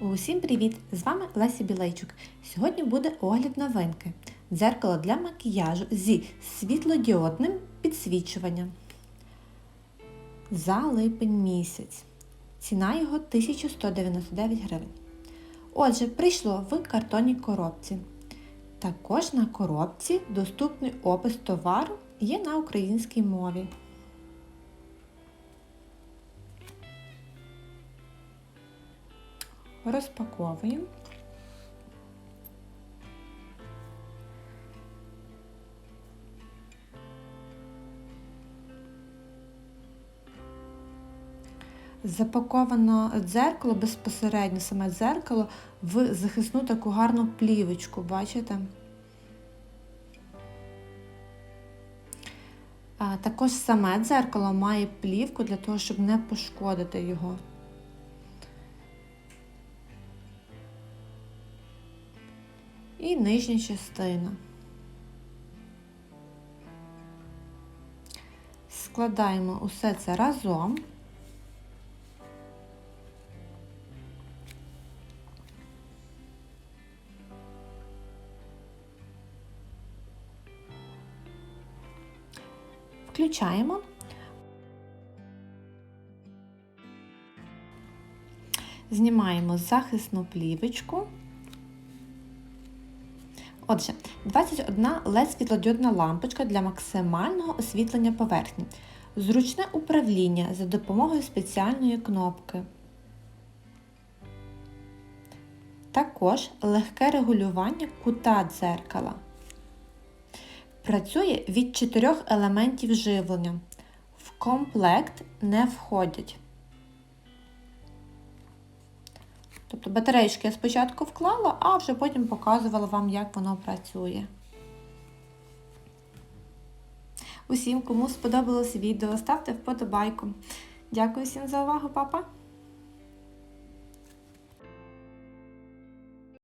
Усім привіт! З вами Леся Білейчук. Сьогодні буде огляд новинки. Дзеркало для макіяжу зі світлодіодним підсвічуванням. За липень місяць. Ціна його 1199 гривень. Отже, прийшло в картонній коробці. Також на коробці доступний опис товару є на українській мові. Розпаковуємо. Запаковано дзеркало безпосередньо, саме дзеркало в захисну таку гарну плівочку, бачите? А, також саме дзеркало має плівку для того, щоб не пошкодити його. І нижня частина. Складаємо усе це разом. Включаємо. Знімаємо захисну плівочку. Отже, 21 led світлодіодна лампочка для максимального освітлення поверхні. Зручне управління за допомогою спеціальної кнопки. Також легке регулювання кута дзеркала. Працює від 4 елементів живлення. В комплект не входять. Тобто батарейки я спочатку вклала, а вже потім показувала вам, як воно працює. Усім, кому сподобалось відео, ставте вподобайку. Дякую всім за увагу, папа!